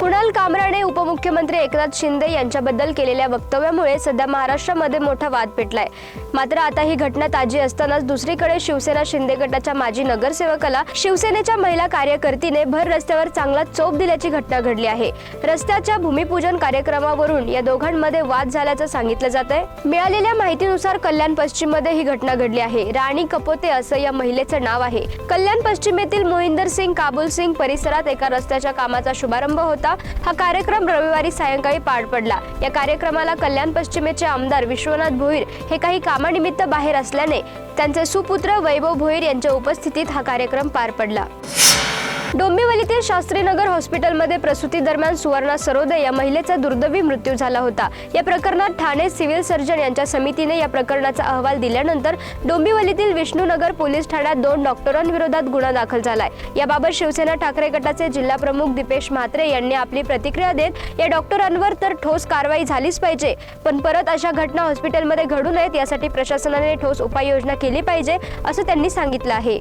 कुणाल कामराने उपमुख्यमंत्री एकनाथ शिंदे यांच्याबद्दल केलेल्या वक्तव्यामुळे सध्या महाराष्ट्रामध्ये मोठा वाद पेटलाय. मात्र आता ही घटना ताजी असतानाच दुसरीकडे शिवसेना शिंदे गटाच्या माजी नगरसेवकाला शिवसेनेच्या महिला कार्यकर्तीने भर रस्त्यावर चांगला चोप दिल्याची घटना घडली आहे. रस्त्याच्या भूमिपूजन कार्यक्रमावरून या दोघांमध्ये वाद झाल्याचं सांगितलं जात आहे मिळालेल्या माहितीनुसार कल्याण पश्चिममध्ये ही घटना घडली आहे. राणी कपोते असं या महिलेचं नाव आहे. कल्याण पश्चिमेतील मोहिंदर सिंग काबुल सिंग परिसरात एका रस्त्याच्या कामाचा शुभारंभ होता. हा कार्यक्रम रविवारी सायंकाळी पार पडला. या कार्यक्रमाला कल्याण पश्चिमेचे आमदार विश्वनाथ भोईर हे काही कामानिमित्त बाहेर असल्याने त्यांचे सुपुत्र वैभव भोईर यांच्या उपस्थितीत हा कार्यक्रम पार पडला. डोंबिवलीतील शास्त्रीनगर हॉस्पिटलमध्ये प्रसूती दरम्यान सुवर्णा सरोदे या महिलेचा दुर्दैवी मृत्यू झाला होता. या प्रकरणात ठाणे सिव्हिल सर्जन यांच्या समितीने या प्रकरणाचा अहवाल दिल्यानंतर डोंबिवलीतील विष्णुनगर पोलीस ठाण्यात दोन डॉक्टरांविरोधात गुन्हा दाखल झालाय. याबाबत शिवसेना ठाकरे गटाचे जिल्हा प्रमुख दीपेश म्हात्रे यांनी आपली प्रतिक्रिया देत या डॉक्टरांवर तर ठोस कारवाई झालीच पाहिजे पण परत अशा घटना हॉस्पिटलमध्ये घडू नयेत यासाठी प्रशासनाने ठोस उपाययोजना केली पाहिजे असं त्यांनी सांगितलं आहे.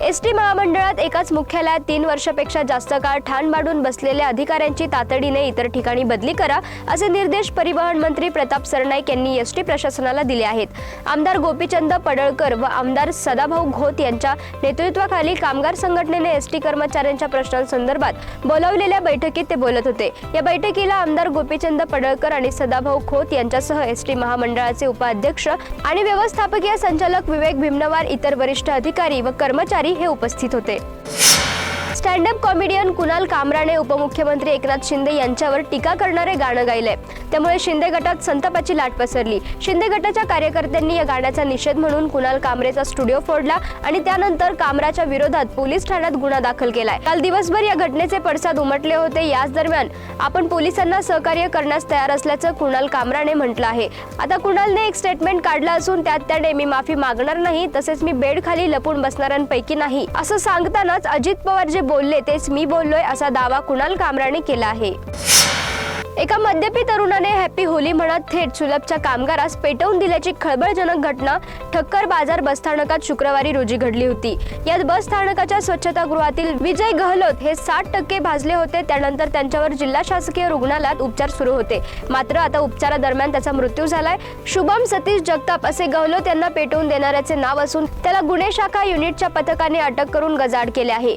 एस टी महामंडळात एकाच मुख्यालयात तीन वर्षापेक्षा जास्त काळ ठाण मांडून बसलेल्या अधिकाऱ्यांची तातडीने इतर ठिकाणी बदली करा असे निर्देश परिवहन मंत्री प्रताप सरनाईक यांनी एस टी प्रशासनाला दिले आहेत. आमदार गोपीचंद पडळकर व आमदार सदाभाऊ घोत यांच्या नेतृत्वाखाली कामगार संघटनेने एस टी कर्मचाऱ्यांच्या प्रश्नांसंदर्भात बोलावलेल्या बैठकीत ते बोलत होते. या बैठकीला आमदार गोपीचंद पडळकर आणि सदाभाऊ खोत यांच्यासह एस टी महामंडळाचे उपाध्यक्ष आणि व्यवस्थापकीय संचालक विवेक भीमनवार इतर वरिष्ठ अधिकारी व कर्मचारी हे उपस्थित होते. स्टँडअप कॉमेडियन कुणाल कामराने उपमुख्यमंत्री एकनाथ शिंदे यांच्यावर टीका करणारे गाणं गायलंय. त्यामुळे शिंदे गटात संतापाची लाट पसरली. शिंदे गटाच्या कार्यकर्त्यांनी या गाण्याचा निषेध म्हणून कुणाल कामरेचा स्टुडिओ फोडला आणि त्यानंतर कामराच्या विरोधात पोलीस ठाण्यात गुन्हा दाखल केलाय. काल दिवसभर या घटनेचे पडसाद उमटले होते. याच दरम्यान आपण पोलिसांना सहकार्य करण्यास तयार असल्याचं कुणाल कामराने म्हटलं आहे. आता कुणालने एक स्टेटमेंट काढलं असून त्यात त्याने मी माफी मागणार नाही तसेच मी बेड खाली लपून बसणाऱ्यांपैकी नाही. असं सांगतानाच अजित पवार जे बोलले तेच मी बोललोय असा दावा कुणाल कामराने केला आहे. एका मद्यपी तरुणाने हॅपी होली म्हणत थेट सुलभच्या कामगारास पेटवून दिल्याची खळबळजनक घटना ठक्कर बाजार बसस्थानकात शुक्रवारी रोजी घडली होती. यात बस स्थानकाच्या स्वच्छतागृहातील विजय गहलोत हे साठ टक्के भाजले होते त्यानंतर त्यांच्यावर जिल्हा शासकीय रुग्णालयात उपचार सुरू होते. मात्र आता उपचारादरम्यान त्याचा मृत्यू झालाय. शुभम सतीश जगताप असे गहलोत यांना पेटवून देणाऱ्याचे नाव असून त्याला गुन्हे शाखा युनिटच्या पथकाने अटक करून गजाड केले आहे.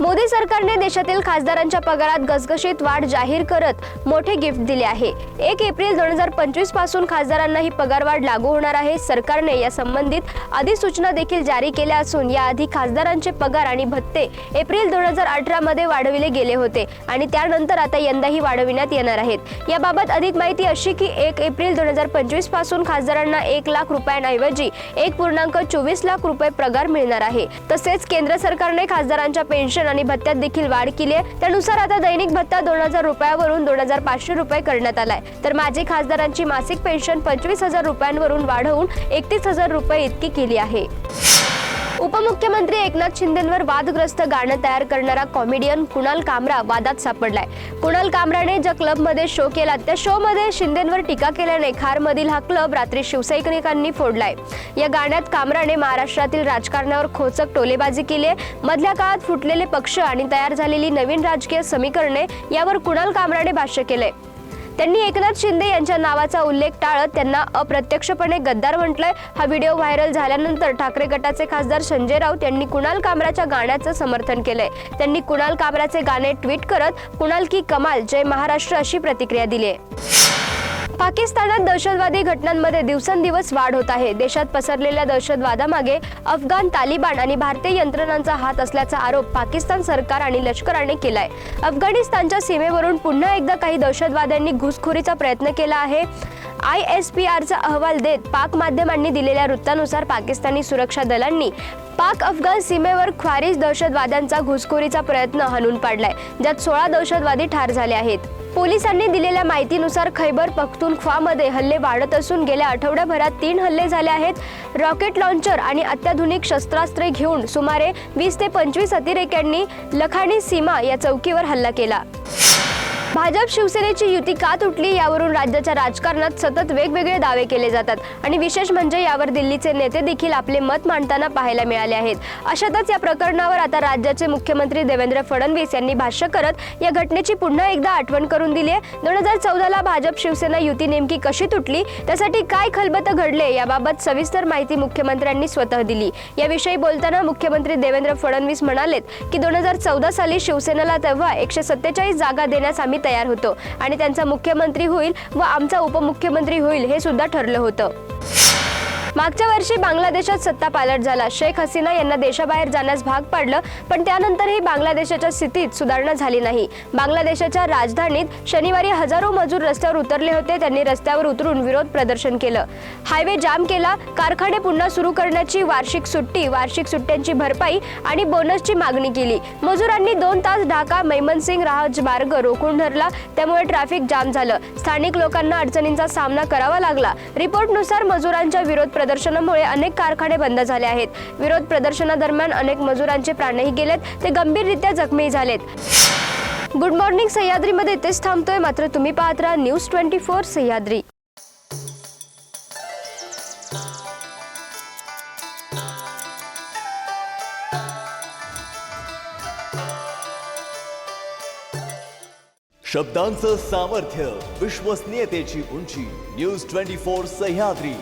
मोदी सरकारने देशातील खासदारांच्या पगारात घसघशीत वाढ जाहीर करत मोठे गिफ्ट दिले आहे. एक एप्रिल दोन हजार पंचवीसपासून खासदारांना ही पगारवाढ लागू होणार आहे. सरकारने या संबंधित अधिसूचना देखील जारी केल्या असून याआधी खासदारांचे पगार आणि भत्ते एप्रिल दोन हजार अठरा मध्ये वाढविले गेले होते आणि त्यानंतर आता यंदाही वाढविण्यात येणार आहेत. याबाबत अधिक माहिती अशी की एक एप्रिल दोन हजार पंचवीसपासून खासदारांना एक लाख रुपयांऐवजी एक पूर्णांक चोवीस लाख रुपये पगार मिळणार आहे. तसेच केंद्र सरकारने खासदारांच्या पेन्शन आणि भत्त्यात देखील वाढ केली आहे. त्यानुसार आता दैनिक भत्ता दोन हजार रुपयावरून दोन हजार पाचशे रुपये करण्यात आलाय. तर माजी खासदारांची मासिक पेन्शन पंचवीस हजार रुपयांवरून वाढवून एकतीस हजार रुपये इतकी केली आहे. उपमुख्यमंत्री एकनाथ शिंदेंवर वादग्रस्त गाणं तयार करणारा कॉमेडियन कुणाल कामरा वादात सापडलाय. कुणाल कामराने ज्या क्लबमध्ये शो केला त्या शोमध्ये शिंदेंवर टीका केल्याने खारमधील हा क्लब रात्री शिवसैनिकांनी फोडलाय. या गाण्यात कामराने महाराष्ट्रातील राजकारणावर खोचक टोलेबाजी केली आहे मधल्या काळात फुटलेले पक्ष आणि तयार झालेली नवीन राजकीय समीकरणे यावर कुणाल कामराने भाष्य केलंय. त्यांनी एकनाथ शिंदे यांच्या नावाचा उल्लेख टाळत त्यांना अप्रत्यक्षपणे गद्दार म्हटलंय. हा व्हिडिओ व्हायरल झाल्यानंतर ठाकरे गटाचे खासदार संजय राऊत यांनी कुणाल कामराच्या गाण्याचं समर्थन केलंय. त्यांनी कुणाल कामराचे गाणे ट्विट करत कुणाल की कमाल जय महाराष्ट्र अशी प्रतिक्रिया दिली आहे पाकिस्तानात दहशतवादी घटनांमध्ये दिवसेंदिवस वाढ होत आहे. देशात पसरलेल्या दहशतवादामागे अफगाण तालिबान आणि भारतीय यंत्रणांचा हात असल्याचा आरोप पाकिस्तान सरकार आणि लष्कराने केलाय. अफगाणिस्तानच्या सीमेवरून पुन्हा एकदा काही दहशतवाद्यांनी घुसखोरीचा प्रयत्न केला आहे. आय एस पी आरचा अहवाल देत पाक माध्यमांनी दिलेल्या वृत्तानुसार पाकिस्तानी सुरक्षा दलांनी पाक अफगाण सीमेवर ख्वारिज दहशतवाद्यांचा घुसखोरीचा प्रयत्न हाणून पाडलाय. ज्यात सोळा दहशतवादी ठार झाले आहेत. पोलिसांनी दिलेल्या माहितीनुसार खैबर पख्तूनख्वामध्ये हल्ले वाढत असून गेल्या आठवड्याभरात तीन हल्ले झाले आहेत. रॉकेट लॉन्चर आणि अत्याधुनिक शस्त्रास्त्रे घेऊन सुमारे वीस ते पंचवीस अतिरेक्यांनी लखाणी सीमा या चौकीवर हल्ला केला. भाजप शिवसेनेची युती का तुटली यावरून राज्याच्या राजकारणात सतत वेगवेगळे दावे केले जातात. आणि विशेष म्हणजे यावर दिल्लीचे नेते देखील आपले मत मांडताना पाहायला मिळाले आहेत. अशातच या प्रकरणावर आता राज्याचे मुख्यमंत्री देवेंद्र फडणवीस यांनी भाष्य करत या घटनेची पुन्हा एकदा आठवण करून दिली आहे. दोन हजार चौदाला भाजप शिवसेना युती नेमकी कशी तुटली? त्यासाठी काय खलबत घडले? याबाबत सविस्तर माहिती मुख्यमंत्र्यांनी स्वतः दिली. याविषयी बोलताना मुख्यमंत्री देवेंद्र फडणवीस म्हणालेत की दोन हजार चौदा साली शिवसेनेला तेव्हा एकशे सत्तेचाळीस जागा देण्यास आम्ही तयार होतो आणि त्यांचा मुख्यमंत्री होईल व आमचा उपमुख्यमंत्री होईल हे सुद्धा ठरलं होतं. मागच्या वर्षी बांगलादेशात सत्ता पालट झाला. शेख हसीना यांना देशाबाहेर जाण्यास भाग पाडलं पण त्यानंतरही बांगलादेशाच्या स्थितीत सुधारणा झाली नाही. बांगलादेशाच्या राजधानीत शनिवारी हजारो मजूर रस्त्यावर उतरले होते. त्यांनी रस्त्यावर उतरून विरोध प्रदर्शन केलं. हायवे जाम केला कारखाने पुन्हा सुरू करण्याची वार्षिक सुट्टी वार्षिक सुट्ट्यांची भरपाई आणि बोनसची मागणी केली. मजुरांनी दोन तास ढाका मैमनसिंग राहज मार्ग रोखून धरला. त्यामुळे ट्रॅफिक जाम झालं. स्थानिक लोकांना अडचणींचा सामना करावा लागला. रिपोर्टनुसार मजुरांच्या विरोध प्रदर्शनामुळे अनेक कारखाने बंद झाले आहेत. विरोध प्रदर्शनादरम्यान अनेक मजुरांचे प्राणही गेलेत ते गंभीररित्या जखमी झालेत. गुड मॉर्निंग सह्याद्रीमध्ये इथेच थांबतोय. मात्र तुम्ही पाहत राहा न्यूज ट्वेंटी फोर सह्याद्री. शब्दांचं सामर्थ्य विश्वसनीयतेची उंची न्यूज ट्वेंटी फोर सह्याद्री.